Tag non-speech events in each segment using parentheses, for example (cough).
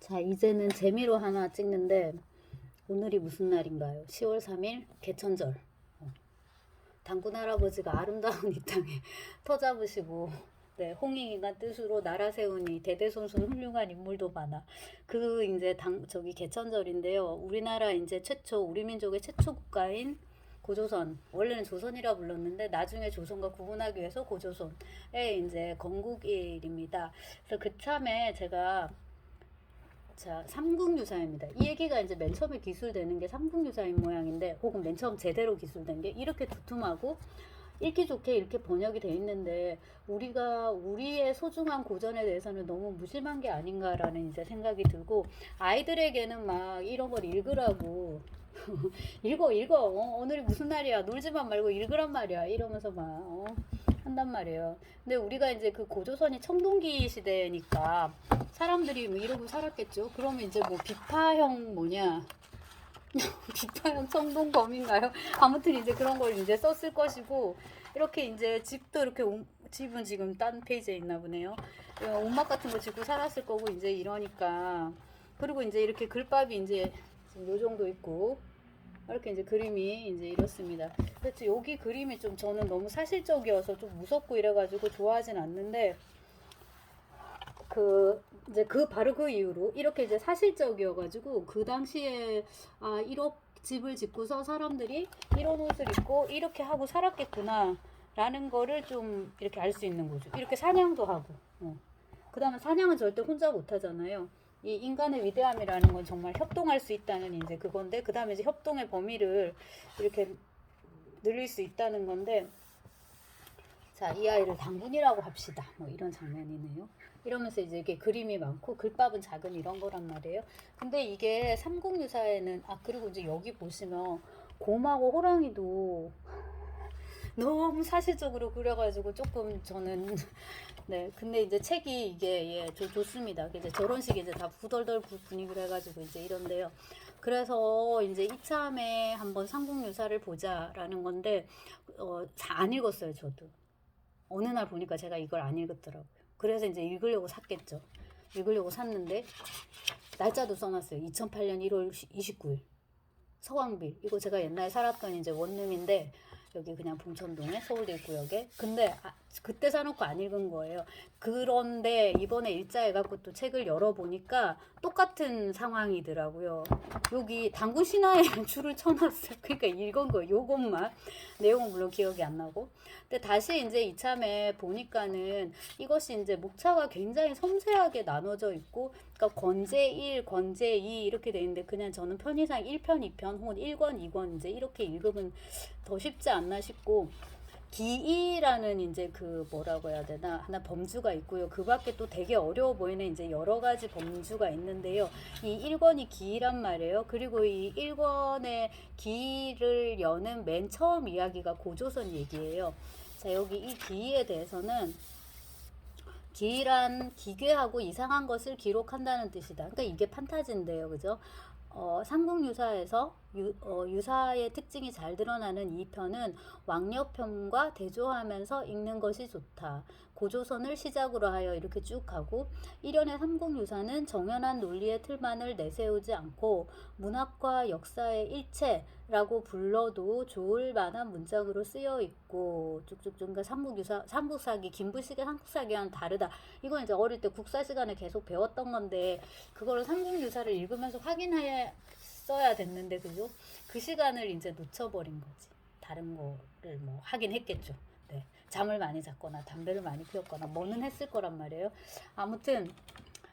자, 이제는 재미로 하나 찍는데 오늘이 무슨 날인가요? 10월 3일 개천절. 어. 당군 할아버지가 아름다운 (laughs) 이 땅에 터 잡으시고 네, 홍익인간 뜻으로 나라 세우니 대대손손 훌륭한 인물도 많아. 그 이제 당 저기 개천절인데요. 우리나라 이제 최초 우리 민족의 최초 국가인 고조선 원래는 조선이라 불렀는데 나중에 조선과 구분하기 위해서 고조선의 이제 건국일입니다. 그래서 그참에 제가 자, 삼국유사입니다. 이 얘기가 이제 맨 처음에 기술되는 게 삼국유사인 모양인데, 혹은 맨 처음 제대로 기술된 게 이렇게 두툼하고 읽기 좋게 이렇게 번역이 돼 있는데, 우리가 우리의 소중한 고전에 대해서는 너무 무심한 게 아닌가라는 이제 생각이 들고, 아이들에게는 막 이런 걸 읽으라고, (laughs) 읽어, 읽어. 어, 오늘이 무슨 날이야. 놀지만 말고 읽으란 말이야. 이러면서 막, 어, 한단 말이에요. 근데 우리가 이제 그 고조선이 청동기 시대니까 사람들이 뭐 이러고 살았겠죠. 그러면 이제 뭐 비파형 뭐냐. (laughs) 비파형 청동검인가요? 아무튼 이제 그런 걸 이제 썼을 것이고 이렇게 이제 집도 이렇게 온- 집은 지금 딴 페이지에 있나 보네요. 어, 옷막 같은 거 짓고 살았을 거고 이제 이러니까 그리고 이제 이렇게 글밥이 이제 지금 요 정도 있고 이렇게 이제 그림이 이제 이렇습니다. 그래서 여기 그림이 좀 저는 너무 사실적이어서 좀 무섭고 이래가지고 좋아하진 않는데 그 이제 그 바로 그 이후로 이렇게 이제 사실적이어가지고 그 당시에 아 이렇게 집을 짓고서 사람들이 이런 옷을 입고 이렇게 하고 살았겠구나 라는 거를 좀 이렇게 알 수 있는 거죠. 이렇게 사냥도 하고. 어. 그 다음에 사냥은 절대 혼자 못 하잖아요. 이 인간의 위대함이라는 건 정말 협동할 수 있다는 이제 그건데 그 다음에 이제 협동의 범위를 이렇게 늘릴 수 있다는 건데 자, 이 아이를 당군이라고 합시다. 뭐 이런 장면이네요. 이러면서 이제 이게 그림이 많고 글밥은 작은 이런 거란 말이에요. 근데 이게 삼국유사에는 아 그리고 이제 여기 보시면 곰하고 호랑이도 너무 사실적으로 그려가지고 조금 저는 (laughs) 네 근데 이제 책이 이게 예 좋, 좋습니다. 이제 저런 식이 이제 다 부덜덜 부- 분위기를 해가지고 이제 이런데요. 그래서 이제 이참에 한번 삼국유사를 보자라는 건데 어, 잘안 읽었어요 저도. 어느 날 보니까 제가 이걸 안 읽었더라고요. 그래서 이제 읽으려고 샀겠죠. 읽으려고 샀는데 날짜도 써놨어요. 2008년 1월 29일. 서광빌. 이거 제가 옛날에 살았던 이제 원룸인데 여기 그냥 봉천동에 서울대 입구역에. 근데 아, 그때 사놓고 안 읽은 거예요. 그런데 이번에 일자해갖고 또 책을 열어보니까 똑같은 상황이더라고요. 여기 당군 신화에 줄을 쳐놨어요. 그러니까 읽은 거예요. 요것만. 내용은 물론 기억이 안 나고. 근데 다시 이제 이참에 보니까는 이것이 이제 목차가 굉장히 섬세하게 나눠져 있고, 그러니까 권제 1, 권제 2 이렇게 돼 있는데 그냥 저는 편의상 1편, 2편 혹은 1권, 2권 이제 이렇게 읽으면 더 쉽지 않나 싶고, 기이라는 이제 그 뭐라고 해야 되나 하나 범주가 있고요. 그 밖에 또 되게 어려워 보이는 이제 여러 가지 범주가 있는데요. 이 1권이 기이란 말이에요. 그리고 이 1권의 기이를 여는 맨 처음 이야기가 고조선 얘기예요. 자, 여기 이 기이에 대해서는 기이란 기괴하고 이상한 것을 기록한다는 뜻이다. 그러니까 이게 판타지인데요. 그죠? 어, 삼국유사에서 유, 어, 유사의 특징이 잘 드러나는 이 편은 왕녀편과 대조하면서 읽는 것이 좋다. 고조선을 시작으로 하여 이렇게 쭉 가고 일련의 삼국유사는 정연한 논리의 틀만을 내세우지 않고 문학과 역사의 일체라고 불러도 좋을 만한 문장으로 쓰여 있고 쭉쭉쭉 그러니까 삼국유사 삼국사기 김부식의 삼국사기와는 다르다. 이건 이제 어릴 때 국사 시간에 계속 배웠던 건데 그거를 삼국유사를 읽으면서 확인해 써야 됐는데 그죠? 그 시간을 이제 놓쳐버린 거지. 다른 거를 뭐 하긴 했겠죠. 네. 잠을 많이 잤거나 담배를 많이 피웠거나 뭐는 했을 거란 말이에요. 아무튼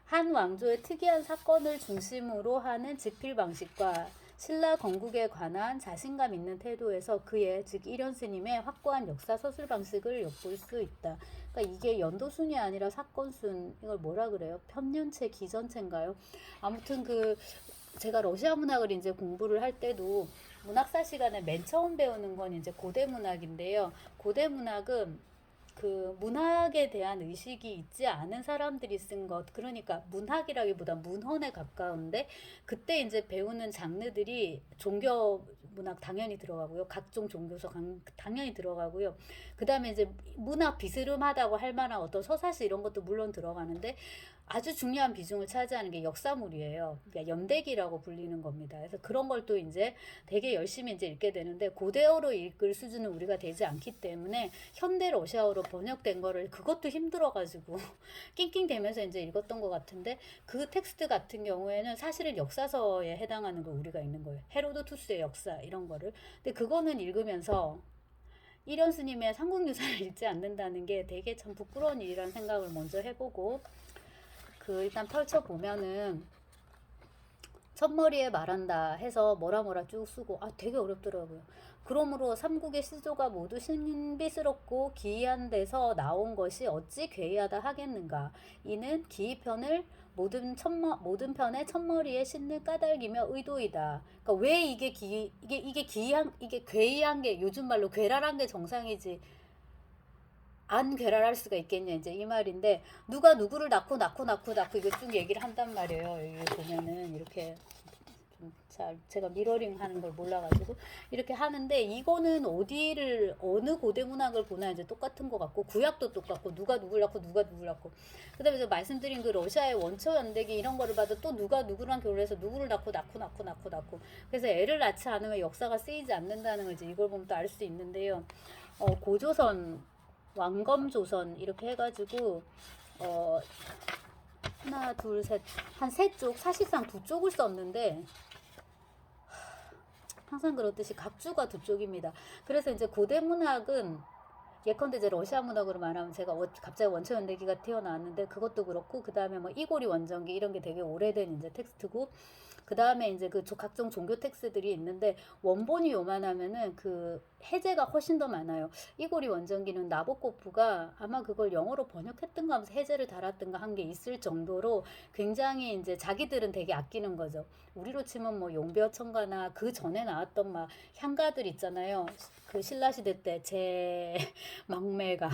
한 왕조의 특이한 사건을 중심으로 하는 집필 방식과 신라 건국에 관한 자신감 있는 태도에서 그의 즉 일현 스님의 확고한 역사 서술 방식을 엿볼 수 있다. 그러니까 이게 연도순이 아니라 사건순 이걸 뭐라 그래요? 편년체 기전체인가요? 아무튼 그 제가 러시아 문학을 이제 공부를 할 때도 문학사 시간에 맨 처음 배우는 건 이제 고대 문학인데요. 고대 문학은 그 문학에 대한 의식이 있지 않은 사람들이 쓴 것, 그러니까 문학이라기보다 문헌에 가까운데 그때 이제 배우는 장르들이 종교 문학 당연히 들어가고요. 각종 종교서 강- 당연히 들어가고요. 그 다음에 이제 문학 비스름하다고 할 만한 어떤 서사시 이런 것도 물론 들어가는데 아주 중요한 비중을 차지하는 게 역사물이에요. 그러니까 연대기라고 불리는 겁니다. 그래서 그런 걸 또 이제 되게 열심히 이제 읽게 되는데 고대어로 읽을 수준은 우리가 되지 않기 때문에 현대 러시아어로 번역된 거를 그것도 힘들어가지고 (laughs) 낑낑대면서 이제 읽었던 것 같은데 그 텍스트 같은 경우에는 사실은 역사서에 해당하는 거 우리가 읽는 거예요. 헤로도 투스의 역사 이런 거를. 근데 그거는 읽으면서 이련 스님의 삼국유사를 (laughs) 읽지 않는다는 게 되게 참 부끄러운 일이라는 생각을 먼저 해보고 그 일단 펼쳐 보면은 첫머리에 말한다 해서 뭐라 뭐라 쭉 쓰고 아 되게 어렵더라고요. 그러므로 삼국의 시조가 모두 신비스럽고 기이한 데서 나온 것이 어찌 괴이하다 하겠는가. 이는 기이편을 모든 첫머 모든 편의 첫머리에 싣는 까닭이며 의도이다. 그러니까 왜 이게 기 이게 이게 기이한 이게 괴이한 게 요즘 말로 괴랄한 게 정상이지. 안 괴랄할 수가 있겠냐 이제 이 말인데 누가 누구를 낳고 낳고 낳고 낳고 이거 쭉 얘기를 한단 말이에요. 여기 보면은 이렇게 좀잘 제가 미러링 하는 걸 몰라가지고 이렇게 하는데 이거는 어디를 어느 고대 문학을 보나 이제 똑같은 것 같고 구약도 똑같고 누가 누굴 낳고 누가 누굴 낳고 그다음에 제가 말씀드린 그 러시아의 원초 연대기 이런 거를 봐도 또 누가 누구랑 결혼해서 누구를 낳고 낳고 낳고 낳고 낳고 그래서 애를 낳지 않으면 역사가 쓰이지 않는다는 걸 이제 이걸 보면 또 알 수 있는데요. 어, 고조선 왕검조선 이렇게 해가지고 어 하나 둘 셋 한 세 쪽 사실상 두 쪽을 썼는데 항상 그렇듯이 각주가 두 쪽입니다. 그래서 이제 고대 문학은 예컨대 이제 러시아 문학으로 말하면 제가 원- 갑자기 원초 연대기가 튀어나왔는데 그것도 그렇고 그 다음에 뭐 이고리 원정기 이런 게 되게 오래된 이제 텍스트고 그 다음에 이제 그 조- 각종 종교 텍스트들이 있는데 원본이 요만하면은 그 해제가 훨씬 더 많아요. 이고리 원정기는 나보코프가 아마 그걸 영어로 번역했든가 하면서 해제를 달았든가 한 게 있을 정도로 굉장히 이제 자기들은 되게 아끼는 거죠. 우리로 치면 뭐 용비어천가나 그 전에 나왔던 막 향가들 있잖아요. 그 신라 시대 때 제 막매가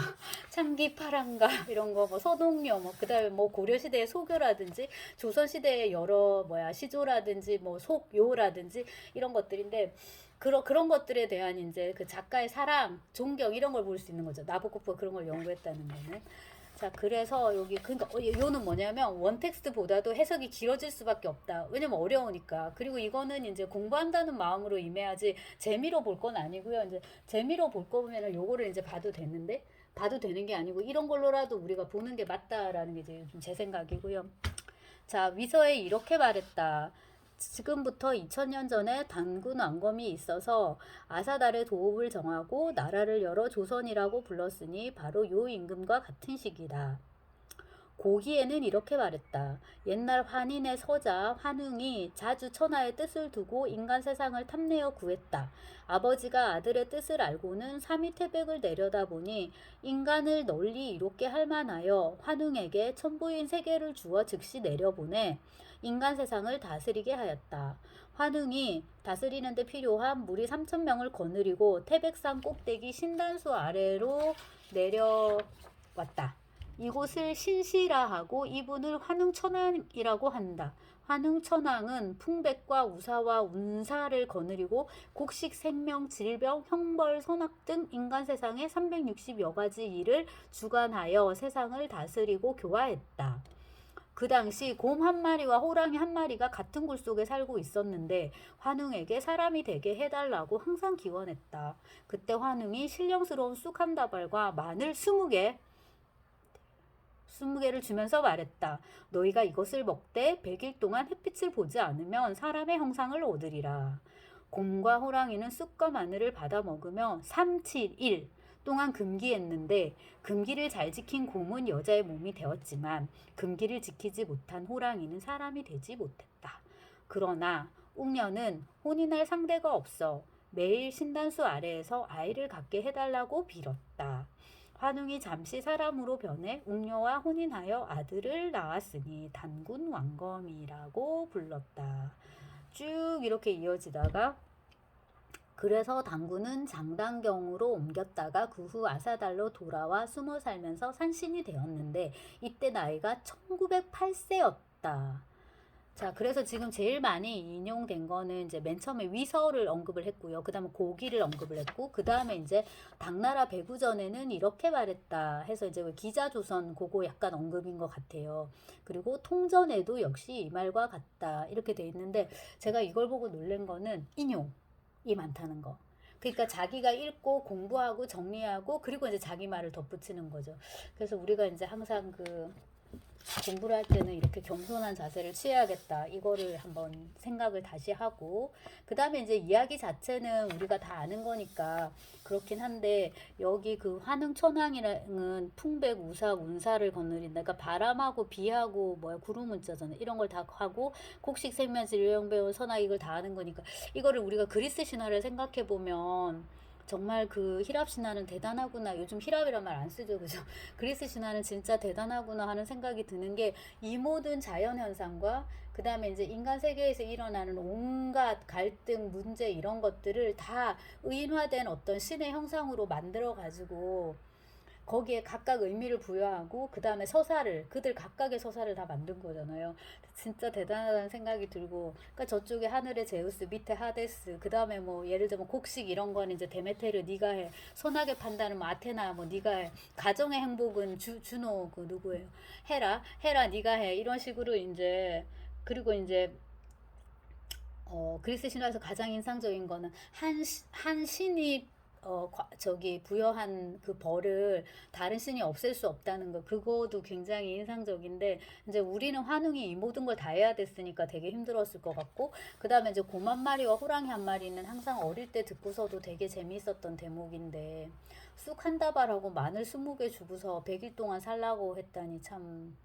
참기 파랑가 이런 거 뭐 서동요 뭐 그다음에 뭐 고려 시대의 소교라든지 조선 시대의 여러 뭐야 시조라든지 뭐 속요라든지 이런 것들인데 그런 그런 것들에 대한 이제 그 작가의 사랑, 존경 이런 걸 볼 수 있는 거죠. 나보코프가 그런 걸 연구했다는 거는. 자, 그래서 여기 그러니까 어, 요는 뭐냐면 원 텍스트보다도 해석이 길어질 수밖에 없다. 왜냐면 어려우니까. 그리고 이거는 이제 공부한다는 마음으로 임해야지 재미로 볼 건 아니고요. 이제 재미로 볼 거면은 요거를 이제 봐도 되는데 봐도 되는 게 아니고 이런 걸로라도 우리가 보는 게 맞다라는 게 이제 좀 제 생각이고요. 자, 위서에 이렇게 말했다. 지금부터 2000년 전에 단군 왕검이 있어서 아사달의 도읍을 정하고 나라를 열어 조선이라고 불렀으니 바로 요 임금과 같은 시기다. 고기에는 이렇게 말했다. 옛날 환인의 서자 환웅이 자주 천하의 뜻을 두고 인간 세상을 탐내어 구했다. 아버지가 아들의 뜻을 알고는 삼위 태백을 내려다 보니 인간을 널리 이롭게 할 만하여 환웅에게 천부인 세계를 주어 즉시 내려보내 인간 세상을 다스리게 하였다. 환웅이 다스리는 데 필요한 무리 3천 명을 거느리고 태백산 꼭대기 신단수 아래로 내려왔다. 이곳을 신시라 하고 이분을 환웅천왕이라고 한다. 환웅천왕은 풍백과 우사와 운사를 거느리고 곡식, 생명, 질병, 형벌, 선악 등 인간 세상의 360여 가지 일을 주관하여 세상을 다스리고 교화했다. 그 당시 곰 한 마리와 호랑이 한 마리가 같은 굴 속에 살고 있었는데 환웅에게 사람이 되게 해달라고 항상 기원했다. 그때 환웅이 신령스러운 쑥 한 다발과 마늘 스무 개 스무 개를 주면서 말했다. 너희가 이것을 먹되 백일 동안 햇빛을 보지 않으면 사람의 형상을 얻으리라. 곰과 호랑이는 쑥과 마늘을 받아 먹으며 3, 7, 1 동안 금기했는데 금기를 잘 지킨 곰은 여자의 몸이 되었지만 금기를 지키지 못한 호랑이는 사람이 되지 못했다. 그러나 웅녀는 혼인할 상대가 없어 매일 신단수 아래에서 아이를 갖게 해달라고 빌었다. 환웅이 잠시 사람으로 변해 웅녀와 혼인하여 아들을 낳았으니 단군 왕검이라고 불렀다. 쭉 이렇게 이어지다가 그래서 당군은 장단경으로 옮겼다가 그 후 아사달로 돌아와 숨어 살면서 산신이 되었는데 이때 나이가 1908세였다. 자, 그래서 지금 제일 많이 인용된 거는 이제 맨 처음에 위서를 언급을 했고요. 그 다음에 고기를 언급을 했고, 그 다음에 이제 당나라 배구전에는 이렇게 말했다 해서 이제 기자조선 그거 약간 언급인 것 같아요. 그리고 통전에도 역시 이 말과 같다 이렇게 돼 있는데 제가 이걸 보고 놀란 거는 인용 이 많다는 거. 그러니까 자기가 읽고 공부하고 정리하고 그리고 이제 자기 말을 덧붙이는 거죠. 그래서 우리가 이제 항상 그 공부를 할 때는 이렇게 겸손한 자세를 취해야겠다. 이거를 한번 생각을 다시 하고, 그 다음에 이제 이야기 자체는 우리가 다 아는 거니까 그렇긴 한데, 여기 그 환흥천왕이랑은 풍백, 우삭, 운사를 거느린다. 그러니까 바람하고 비하고 뭐야, 구름 문자잖아. 이런 걸 다 하고, 곡식, 생면질, 요령배운, 선악 이걸 다 하는 거니까, 이거를 우리가 그리스 신화를 생각해 보면, 정말 그 히랍 신화는 대단하구나. 요즘 히랍이란 말 안 쓰죠. 그죠? (laughs) 그리스 신화는 진짜 대단하구나 하는 생각이 드는 게 이 모든 자연 현상과 그 다음에 이제 인간 세계에서 일어나는 온갖 갈등, 문제 이런 것들을 다 의인화된 어떤 신의 형상으로 만들어 가지고 거기에 각각 의미를 부여하고 그 다음에 서사를 그들 각각의 서사를 다 만든 거잖아요. 진짜 대단하다는 생각이 들고 그러니까 저쪽에 하늘의 제우스 밑에 하데스 그 다음에 뭐 예를 들면 곡식 이런 거는 이제 데메테르 네가 해. 선악의 판단은 뭐 아테나 뭐 네가 해. 가정의 행복은 주 주노 그 누구예요? 헤라 헤라 네가 해. 이런 식으로 이제 그리고 이제 어 그리스 신화에서 가장 인상적인 거는 한, 시- 한 신이 어, 과- 저기 부여한 그 벌을 다른 신이 없앨 수 없다는 거 그거도 굉장히 인상적인데 이제 우리는 환웅이 이 모든 걸 다 해야 됐으니까 되게 힘들었을 것 같고 그 다음에 이제 곰 한 마리와 호랑이 한 마리는 항상 어릴 때 듣고서도 되게 재미있었던 대목인데 쑥 한 다발하고 마늘 스무 개 주고서 100일 동안 살라고 했다니 참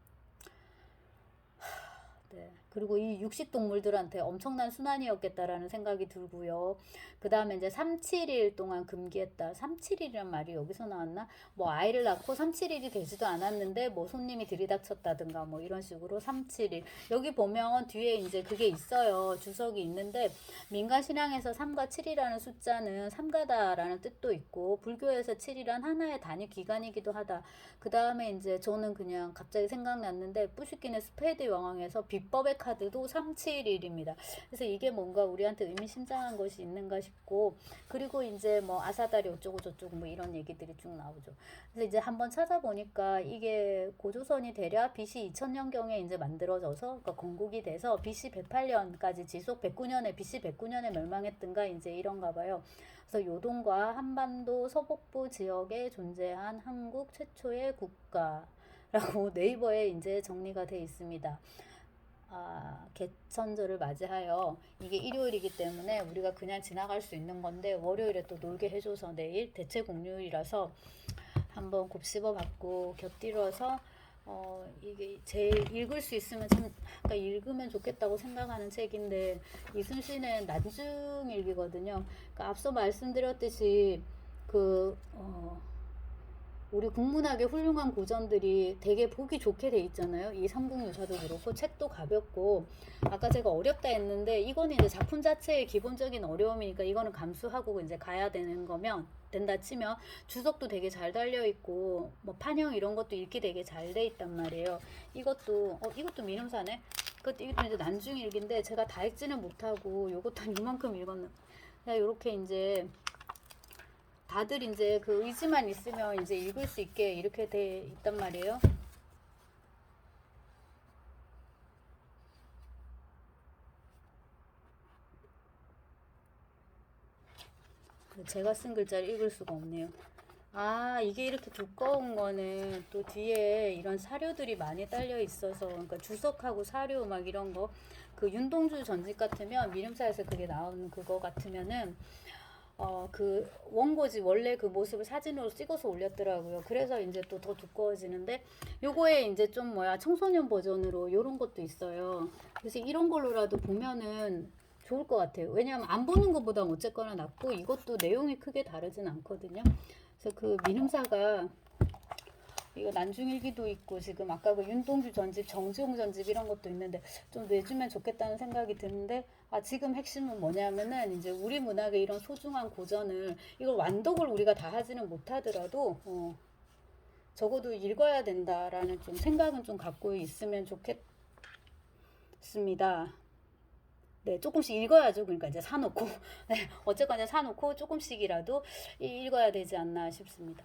네. 그리고 이 육식 동물들한테 엄청난 순환이었겠다라는 생각이 들고요. 그 다음에 이제 3, 7일 동안 금기했다. 3, 7일이란 말이 여기서 나왔나? 뭐 아이를 낳고 3, 7일이 되지도 않았는데 뭐 손님이 들이닥쳤다든가 뭐 이런 식으로 3, 7일. 여기 보면 뒤에 이제 그게 있어요. 주석이 있는데 민간 신앙에서 3과 7이라는 숫자는 삼가다라는 뜻도 있고 불교에서 7이란 하나의 단위 기간이기도 하다. 그 다음에 이제 저는 그냥 갑자기 생각났는데 뿌시킨의 스페이드 여왕에서 비법의 카드도 371입니다. 그래서 이게 뭔가 우리한테 의미심장한 것이 있는가 싶고 그리고 이제 뭐 아사다리 어쩌고 저쩌고 뭐 이런 얘기들이 쭉 나오죠. 그래서 이제 한번 찾아보니까 이게 고조선이 대략 BC 2000년경에 이제 만들어져서 그러니까 건국이 돼서 BC 108년까지 지속 109년에 BC 109년에 멸망했던가 이제 이런가 봐요. 그래서 요동과 한반도 서북부 지역에 존재한 한국 최초의 국가라고 (laughs) 네이버에 이제 정리가 돼 있습니다. 아, 개천절을 맞이하여 이게 일요일이기 때문에 우리가 그냥 지나갈 수 있는 건데 월요일에 또 놀게 해줘서 내일 대체 공휴일이라서 한번 곱씹어 봤고 곁들여서 어 이게 제일 읽을 수 있으면 참 아까 읽으면 좋겠다고 생각하는 책인데 이순신은 난중 일기거든요. 그러니까 앞서 말씀드렸듯이 그 어, 우리 국문학의 훌륭한 고전들이 되게 보기 좋게 돼 있잖아요. 이 삼국유사도 그렇고 책도 가볍고 아까 제가 어렵다 했는데 이거는 이제 작품 자체의 기본적인 어려움이니까 이거는 감수하고 이제 가야 되는 거면 된다 치면 주석도 되게 잘 달려 있고 뭐 판형 이런 것도 읽기 되게 잘 돼 있단 말이에요. 이것도 어 이것도 민음사네. 그것도 이것도 이제 난중 일기인데 제가 다 읽지는 못하고 요것도 한 이만큼. 그냥 요렇게 이제 다들 이제 그 의지만 있으면 이제 읽을 수 있게 이렇게 돼 있단 말이에요. 제가 쓴 글자를 읽을 수가 없네요. 아, 이게 이렇게 두꺼운 거는 또 뒤에 이런 사료들이 많이 딸려 있어서, 그러니까 주석하고 사료 막 이런 거, 그 윤동주 전집 같으면, 미름사에서 그게 나오는 그거 같으면은, 어, 그 원고지 원래 그 모습을 사진으로 찍어서 올렸더라고요. 그래서 이제 또 더 두꺼워지는데 요거에 이제 좀 뭐야 청소년 버전으로 요런 것도 있어요. 그래서 이런 걸로라도 보면은 좋을 것 같아요. 왜냐하면 안 보는 것보다 어쨌거나 낫고 이것도 내용이 크게 다르진 않거든요. 그래서 그 민음사가 이거 난중일기도 있고 지금 아까 그 윤동주 전집, 정지용 전집 이런 것도 있는데 좀 내주면 좋겠다는 생각이 드는데 아 지금 핵심은 뭐냐면은 이제 우리 문학의 이런 소중한 고전을 이걸 완독을 우리가 다 하지는 못하더라도 어, 적어도 읽어야 된다라는 좀 생각은 좀 갖고 있으면 좋겠 싶습니다. 네, 조금씩 읽어야죠. 그러니까 이제 사놓고, (laughs) 네, 어쨌거나 사놓고 조금씩이라도 읽어야 되지 않나 싶습니다.